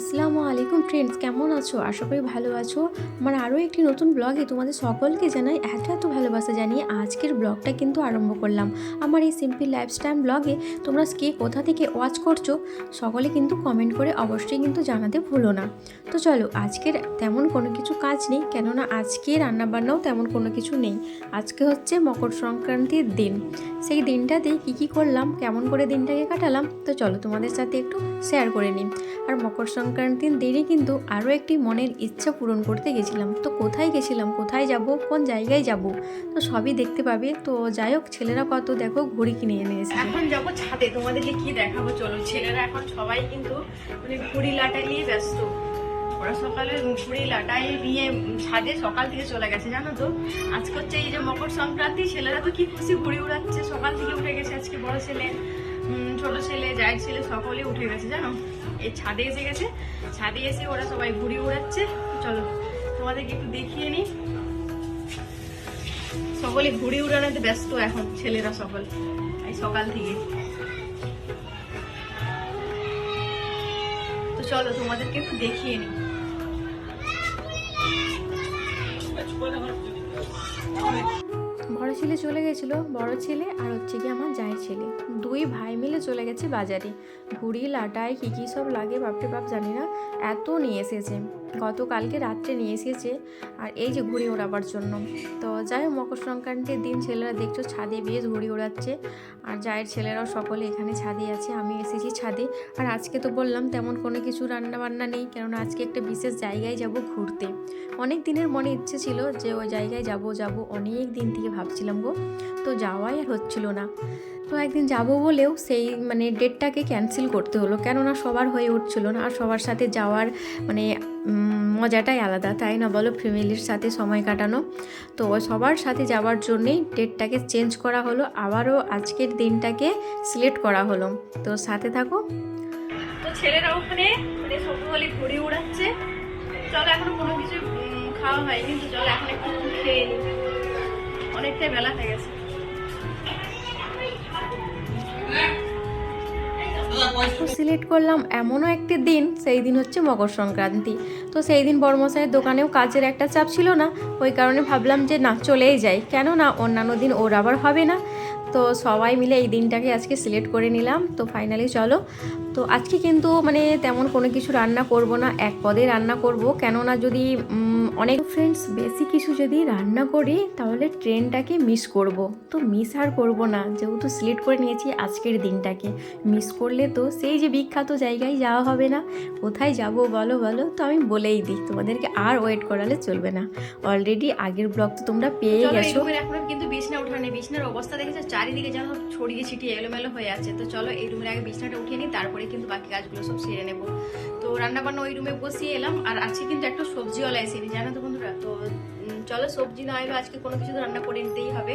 আসসালামু আলাইকুম ফ্রেন্ডস কেমন আছো? আশা করি ভালো আছো। আমার আরও একটি নতুন ব্লগে তোমাদের সকলকে জানাই এত এত ভালোবাসা জানিয়ে আজকের ব্লগটা কিন্তু আরম্ভ করলাম। আমার এই সিম্পল লাইফস্টাইল ব্লগে তোমরা কে কোথা থেকে ওয়াচ করছ, সকলে কিন্তু কমেন্ট করে অবশ্যই কিন্তু জানাতে ভুলো না। তো চলো, আজকের তেমন কোনো কিছু কাজ নেই, কেননা আজকে রান্নাবান্নাও তেমন কোনো কিছু নেই। আজকে হচ্ছে মকর সংক্রান্তির দিন। সেই দিনটাতে কী কী করলাম, কেমন করে দিনটাকে কাটালাম, তো চলো তোমাদের সাথে একটু শেয়ার করে নিই। আর মকর সংক্রান্তির দিনই কিন্তু আরও একটি মনের ইচ্ছা পূরণ করতে গেছিলাম। তো কোথায় গেছিলাম? কোথায় যাব? কোন জায়গায় যাব? তো সবই দেখতে পাবে। তো যাই হোক, ছেলেরা কত দেখো, ঘড়ি কিনে এনে এসেছে। এখন যাব ছাদে। তোমাদেরকে কি দেখাবো, চলো। ছেলেরা এখন সবাই কিন্তু মানে ঘুড়ি লাটা নিয়ে ব্যস্ত। ওরা সকালে ঘুড়ি লাটাই নিয়ে ছাদে সকাল থেকে চলে গেছে, জানো তো? আজকে হচ্ছে এই যে মকর সংক্রান্তি, ছেলেরা তো কি খুশি ঘুড়ি উড়াচ্ছে। সকাল থেকে উঠে গেছে আজকে বড় ছেলে। ছোট ছেলে, জায়ের ছেলে সকলেই উঠে গেছে, জানো? এই ছাদে এসে গেছে। ছাদে এসে ওরা সবাই ঘুড়ি উড়াচ্ছে চলো, তোমাদেরকে একটু দেখিয়ে নিই। সকলে ঘুড়ি উড়ানোতে ব্যস্ত এখন, ছেলেরা সকল। এই সকাল থেকে। তো চলো, তোমাদেরকে একটু দেখিয়ে নিই। বড় ছেলে চলে গেছিল, বড় ছেলে আর হচ্ছে কি আমার জায়ের ছেলে। দুই ভাই মিলে চলে গেছে বাজারে। ঘুড়ি, লাটাই, কী কী সব লাগে, বাপরে বাপ, জানি না। এত নিয়ে এসেছে। গতকালকে রাত্রে নিয়ে এসেছে আর এই যে ঘুড়ি ওড়াবার জন্য। তো যাই হোক, মকর সংক্রান্তির দিন, ছেলেরা দেখছ ছাদে বেশ ঘুড়ি ওড়াচ্ছে আর জায়ের ছেলেরাও সকলে এখানে ছাদে আছে, আমি এসেছি ছাদে। আর আজকে তো বললাম তেমন কোনো কিছু রান্না বান্না নেই, কেননা আজকে একটা বিশেষ জায়গায় যাব ঘুরতে। অনেক দিনের মনে ইচ্ছে ছিল যে ওই জায়গায় যাব যাব, অনেক দিন থেকে ভাবছিলাম গো, তো যাওয়াই আর হচ্ছিল না। তো একদিন যাব বলেও সেই মানে ডেটটাকে ক্যান্সেল করতে হলো। কেননা সবার হয়ে উঠছিল না, আর সবার সাথে যাওয়ার মানে মজাটাই আলাদা, তাই না বলো? ফ্যামিলির সাথে সময় কাটানো। তো সবার সাথে যাওয়ার জন্যেই ডেটটাকে চেঞ্জ করা হলো, আবারও আজকের দিনটাকে সিলেক্ট করা হলো। তো সাথে থাকো। তো ছেলেরা ওখানে মানে উড়াচ্ছে। চলো এখনও কোনো কিছু খাওয়া হয়নি, তো চলো এখন একটু খেয়ে অনেকটাই বেলা হয়ে গেছে। সিলেক্ট করলাম এমনও একটি দিন, সেই দিন হচ্ছে মকর সংক্রান্তি। তো সেই দিন বর্মশাইয়ের দোকানেও কাজের একটা চাপ ছিল না, ওই কারণে ভাবলাম যে না, চলেই যাই। কেন না অন্যান্য দিন ওর আবার হবে না। তো সবাই মিলে এই দিনটাকে আজকে সিলেক্ট করে নিলাম। তো ফাইনালি চলো তো আজকে কিন্তু মানে তেমন কোনো কিছু রান্না করব না এক পদে রান্না করব। কেননা যদি অনেক ফ্রেন্ডস বেশি কিছু যদি রান্না করি তাহলে ট্রেনটাকে মিস করব। তো মিস আর করব না যেহেতু সিলেক্ট করে নিয়েছি আজকের দিনটাকে। মিস করলে তো সেই যে বিখ্যাত জায়গায় যাওয়া হবে না কোথায় যাব বলো বলো তো আমি বলেই দিই তোমাদেরকে আর ওয়েট করালে চলবে না। অলরেডি আগের ব্লগ তো তোমরা পেয়ে গেছো। এখনও কিন্তু বিছনা উঠানে বিছনার অবস্থা দেখেছ? চারিদিকে যেন ছড়িয়ে ছিটিয়ে এলোমেলো হয়ে আছে। তো চলো এই রুমের আগে বিছনাটা উঠিয়ে নিই তারপরে কিন্তু বাকি কাজগুলো সব সেরে নেব। তো রান্না বান্না ওই রুমে বসিয়ে এলাম, আর আজকে কিন্তু একটা সবজিওয়ালা এসেনি জানো তো বন্ধুরা? তো চলো সবজি না এলো আজকে কোনো কিছু তো রান্না করে নিতেই হবে।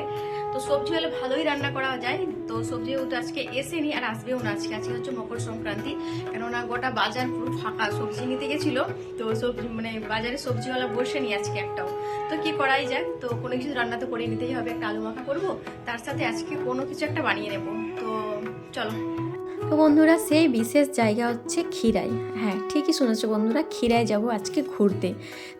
তো সবজি হলে ভালোই রান্না করা যায়, তো সবজি তো আজকে এসেনি আর আসবেও না আজকে। আজকে হচ্ছে মকর সংক্রান্তি, কেননা গোটা বাজার পুরো ফাঁকা সবজি নিতে গেছিল। তো সবজি মানে বাজারে সবজিওয়ালা বসেনি আজকে একটাও। তো কি করাই যায় তো কোনো কিছু রান্না তো করে নিতেই হবে, একটা আলু মাখা করব, তার সাথে আজকে কোনো কিছু একটা বানিয়ে নেব। তো চলো। তো বন্ধুরা, সেই বিশেষ জায়গা হচ্ছে ক্ষীরাই। হ্যাঁ ঠিকই শুনেছো বন্ধুরা ক্ষীরায় যাব আজকে ঘুরতে।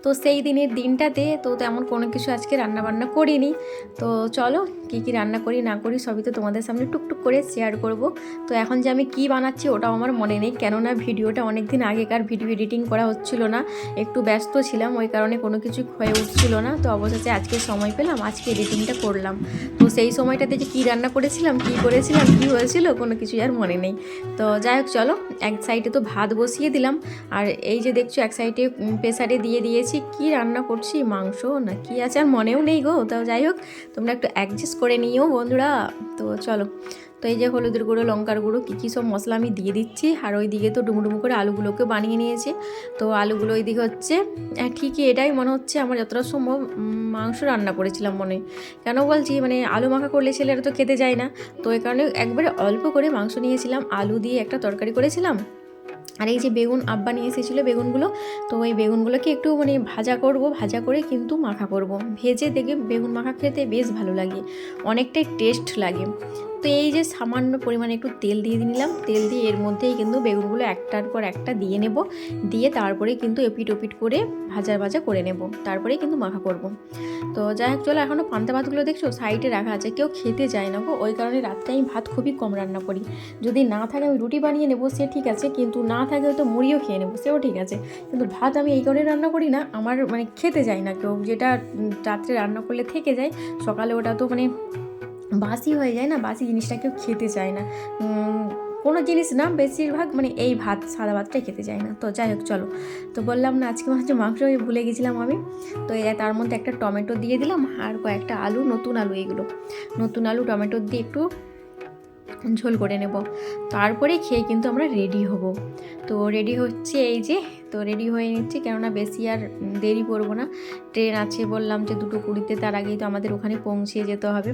তো সেই দিনের দিনটাতে তো তেমন কোনো কিছু আজকে রান্নাবান্না করিনি। তো চলো কী কী রান্না করি, না করি সবই তো তোমাদের সামনে টুকটুক করে শেয়ার করব। তো এখন যে আমি কি বানাচ্ছি ওটাও আমার মনে নেই। কেননা ভিডিওটা অনেক দিন আগেকার ভিডিও এডিটিং করা হচ্ছিল না। একটু ব্যস্ত ছিলাম, ওই কারণে কোনো কিছু হয়ে উঠছিল না। তো অবশেষে আজকে সময় পেলাম, আজকে এডিটিংটা করলাম। তো সেই সময়টাতে যে কী রান্না করেছিলাম, কী করেছিলাম, কী হয়েছিল কোনো কিছুই আর মনে নেই। তো যাই হোক, চলো, এক সাইডে তো ভাত বসিয়ে দিলাম। আর এই যে দেখছ, এক সাইডে প্রেসারে দিয়ে দিয়েছি। কি রান্না করছি, মাংস না কি আছে আর মনেও নেই গো। তো যাই হোক, তোমরা একটু অ্যাডজাস্ট করে নিও বন্ধুরা। তো চলো, তো এই যে হলুদের গুঁড়ো, লঙ্কার গুঁড়ো, কী কী সব মশলা আমি দিয়ে দিচ্ছি। আর ওই দিকে তো ডুমডুমু করে আলুগুলোকে বানিয়ে নিয়েছি। তো আলুগুলো ওই দিকে হচ্ছে ঠিকই এটাই মনে হচ্ছে আমার যতটা সম্ভব মাংস রান্না করেছিলাম মনে। কেন বলছি? মানে আলু মাখা করলে ছেলেরা তো খেতে যায় না। তো এই কারণে একবারে অল্প করে মাংস নিয়েছিলাম। আলু দিয়ে একটা তরকারি করেছিলাম। আর এই যে বেগুন আব্বা নিয়ে এসেছিল বেগুনগুলো, তো ওই বেগুনগুলোকে একটু মানে ভাজা করব, ভাজা করে কিন্তু মাখা করব। ভেজে দেখে বেগুন মাখা খেতে বেশ ভালো লাগে, অনেকটাই টেস্ট লাগে। তো এই যে সামান্য পরিমাণে একটু তেল দিয়ে নিলাম, তেল দিয়ে এর মধ্যেই কিন্তু বেগুনগুলো একটার পর একটা দিয়ে নেব, দিয়ে তারপরে কিন্তু এপিট ওপিট করে ভাজা ভাজা করে নেব তারপরে কিন্তু মাখা করব। তো যাই হোক, চলো এখনও পান্তা ভাতগুলো দেখছ? সাইডে রাখা আছে, কেউ খেতে যায় না গো, ওই কারণে রাত্রে আমি ভাত খুবই কম রান্না করি। যদি না থাকে আমি রুটি বানিয়ে নেব, সে ঠিক আছে, কিন্তু না থাকে তো মুড়িও খেয়ে নেব, সেও ঠিক আছে। কিন্তু ভাত আমি এই কারণে রান্না করি না, আমার মানে খেতে যায় না কেউ, যেটা রাত্রে রান্না করলে থেকে যায়, সকালে ওটা তো মানে বাসি হয়ে যায় না, বাসি জিনিসটা কেউ খেতে চায় না। কোনো জিনিস না, বেশিরভাগ মানে এই ভাত, সাদা ভাতটাই খেতে চায় না। তো যাই হোক, চলো। তো বললাম না, আজকে মাছ মাংস ভুলে গেছিলাম আমি। তো তার মধ্যে একটা টমেটো দিয়ে দিলাম আর কয়েকটা আলু, নতুন আলু এগুলো। নতুন আলু, টমেটো দিয়ে একটু ঝোল করে নেব। তারপরে খেয়ে কিন্তু আমরা রেডি হব। তো রেডি হচ্ছে এই যে, তো রেডি হয়ে নিচ্ছি কেননা বেশি আর দেরি করব না। ট্রেন আছে বললাম যে দুটো কুড়িতে, তার আগেই তো আমাদের ওখানে পৌঁছে যেতে হবে।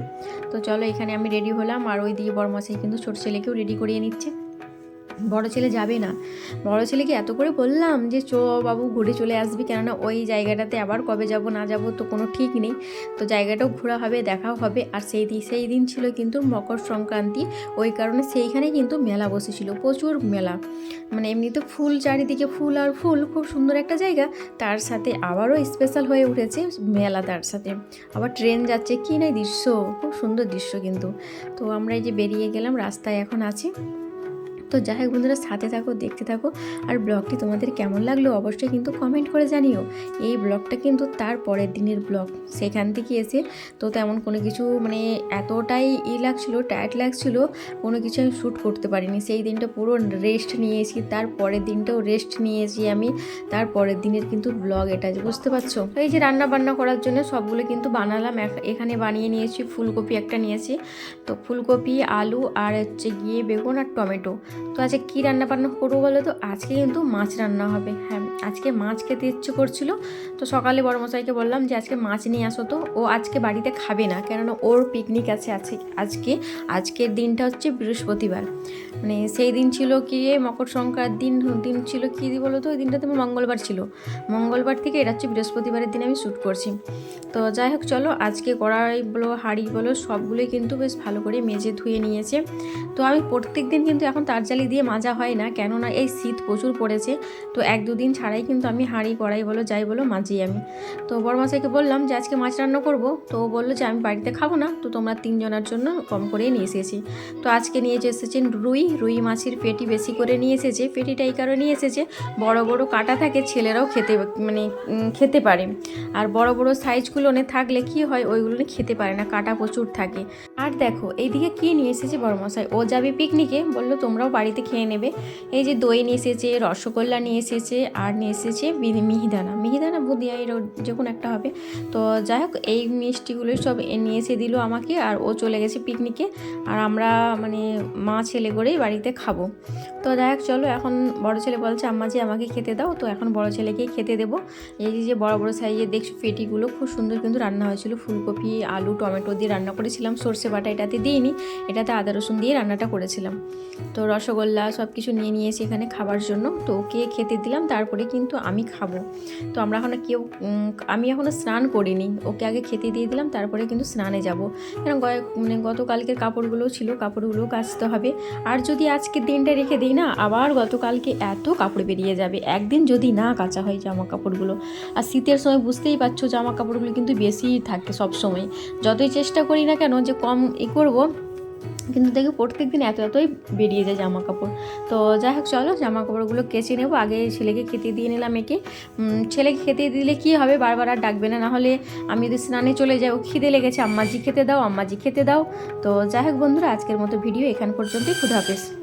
তো চলো এখানে আমি রেডি হলাম আর ওই দিয়ে বড়মাসাই কিন্তু ছোট ছেলেকেও রেডি করিয়ে নিচ্ছে। বড় ছেলে যাবে না। বড় ছেলেকে এত করে বললাম যে, চো বাবু, ঘুরে চলে আসবি। কেননা ওই জায়গাটাতে আবার কবে যাব, না যাব তো কোনো ঠিক নেই। তো জায়গাটাও ঘোরা হবে, দেখাও হবে। আর সেই দিন সেই দিন ছিল কিন্তু মকর সংক্রান্তি। ওই কারণে সেইখানে কিন্তু মেলা বসেছিল, প্রচুর মেলা। মানে এমনিতে ফুল, চারিদিকে ফুল আর ফুল, খুব সুন্দর একটা জায়গা। তার সাথে আবারও স্পেশাল হয়ে উঠেছে মেলা তার সাথে। আবার ট্রেন যাচ্ছে, কি নাই দৃশ্য, খুব সুন্দর দৃশ্য কিন্তু। তো আমরা এই যে বেরিয়ে গেলাম, রাস্তায় এখন আছি। তো যাই হোক বন্ধুরা, সাথে থাকো, দেখতে থাকো। আর ব্লগটি তোমাদের কেমন লাগল অবশ্যই কিন্তু কমেন্ট করে জানিও। এই ব্লগটা কিন্তু তার পরের দিনের ব্লগ। সেখান থেকে এসে তো তেমন কোনো কিছু মানে এতটাই ই লাগছিল টায়ার্ড লাগছিল, কোনো কিছু আমি শ্যুট করতে পারিনি। সেই দিনটা পুরো রেস্ট নিয়েছি, তার পরের দিনটাও রেস্ট নিয়েছি আমি। তার পরের দিনের কিন্তু ব্লগ এটা বুঝতে পারছ? এই যে রান্না বান্না করার জন্য সবগুলো কিন্তু বানালাম। এখানে বানিয়ে নিয়েছি, ফুলকপি একটা নিয়েছি। তো ফুলকপি, আলু, আর হচ্ছে গিয়ে বেগুন আর টমেটো। তো আজকে কী রান্না বান্না করব বলো তো? আজকে কিন্তু মাছ রান্না হবে। হ্যাঁ আজকে মাছ খেতে ইচ্ছে করছিল। তো সকালে বড় মশাইকে বললাম যে, আজকে মাছ নিয়ে আসো তো। ও আজকে বাড়িতে খাবে না, কেননা ওর পিকনিক আছে আছে আজকে, আজকের দিনটা হচ্ছে বৃহস্পতিবার। মানে সেই দিন ছিল কি, মকর সংক্রান্তির দিন দিন ছিল কি বলো তো? ওই দিনটা তোমার মঙ্গলবার ছিল। মঙ্গলবার থেকে এটা হচ্ছে বৃহস্পতিবারের দিন আমি শ্যুট করছি। তো যাই হোক, চলো আজকে কড়াই বলো, হাঁড়ি বলো, সবগুলোই কিন্তু বেশ ভালো করে মেজে ধুয়ে নিয়েছে। তো আমি প্রত্যেক দিন কিন্তু এখন তার জালি দিয়ে মাজা হয় না, কেননা এই শীত প্রচুর পড়েছে। তো এক দুদিন ছাড়াই কিন্তু আমি হাঁড়ি, কড়াই বলো, যাই বলো, মাজি আমি। তো বড় মাসাইকে বললাম যে, আজকে মাছ রান্না করব। তো বলল যে, আমি বাড়িতে খাব না। তো তোমরা তিনজনের জন্য কম করেই নিয়ে এসেছি। তো আজকে নিয়ে এসেছেন রুই। রুই মাছের পেটি বেশি করে নিয়ে এসেছে। পেটিটা এই কারণে নিয়ে এসেছে, বড় বড় কাটা থাকে, ছেলেরাও খেতে মানে খেতে পারে। আর বড় বড় সাইজগুলো থাকলে কি হয়, ওইগুলো খেতে পারে না, কাটা প্রচুর থাকে। আর দেখো, এইদিকে কি নিয়ে এসেছে বড় মশাই ও যাবে পিকনিকে বলল, তোমরাও বাড়িতে খেয়ে নেবে। এই যে দই নিয়ে এসেছে, রসগোল্লা নিয়ে এসেছে, আর নিয়ে এসেছে মিহিদানা। মিহিদানা বুদিয়া এর যে কোনো একটা হবে। তো যাই হোক, এই মিষ্টিগুলো সব নিয়ে এসে দিল আমাকে, আর ও চলে গেছে পিকনিকে। আর আমরা মানে মা ছেলে করেই বাড়িতে খাব। তো যাই হোক, চলো এখন বড় ছেলে বলছে, আম্মা যে আমাকে খেতে দাও। তো এখন বড় ছেলেকেই খেতে দেবো। এই যে বড় বড় সাইজের দেখছ পেটিগুলো, খুব সুন্দর কিন্তু রান্না হয়েছিল। ফুলকপি, আলু, টমেটো দিয়ে রান্না করেছিলাম। সর্ষে বাটা এটাতে দিইনি, এটাতে আদা, রসুন দিয়ে রান্নাটা করেছিলাম। তো রসগোল্লা সব কিছু নিয়ে নিয়েছি এখানে খাবার জন্য। তো ওকে খেতে দিলাম, তারপরে কিন্তু আমি খাব। তো আমরা এখন কেউ আমি এখনও স্নান করিনি। ওকে আগে খেতে দিয়ে দিলাম, তারপরে কিন্তু স্নানে যাব। কারণ মানে গতকালকের কাপড়গুলোও ছিল, কাপড়গুলোও কাচতে হবে। আর যদি আজকে দিনটা রেখে দিই না, আবার গতকালকে এত কাপড় বেরিয়ে যাবে। একদিন যদি না কাচা হয় জামা কাপড়গুলো। আর শীতের সময় বুঝতেই পারছ, জামা কাপড়গুলো কিন্তু বেশি থাকে সব সময় যতই চেষ্টা করি না কেন যে কম ই করব কিন্তু দেখি প্রত্যেক দিন এত এতই বেরিয়ে যায় জামা কাপড় তো যাই হোক, চলো জামা কাপড়গুলো কেচে নেব। আগে ছেলেকে খেতে দিয়ে নিলাম একে। ছেলেকে খেতে দিলে কি হবে? বারবার আর ডাকবে না। নাহলে আমি যদি স্নানে চলে যাই, ও খিদে লেগেছে। আম্মাজি খেতে দাও, আম্মাজি খেতে দাও। তো যাই হোক বন্ধুরা, আজকের মতো ভিডিও এখান পর্যন্তই। ক্ষুধা হাফেজ।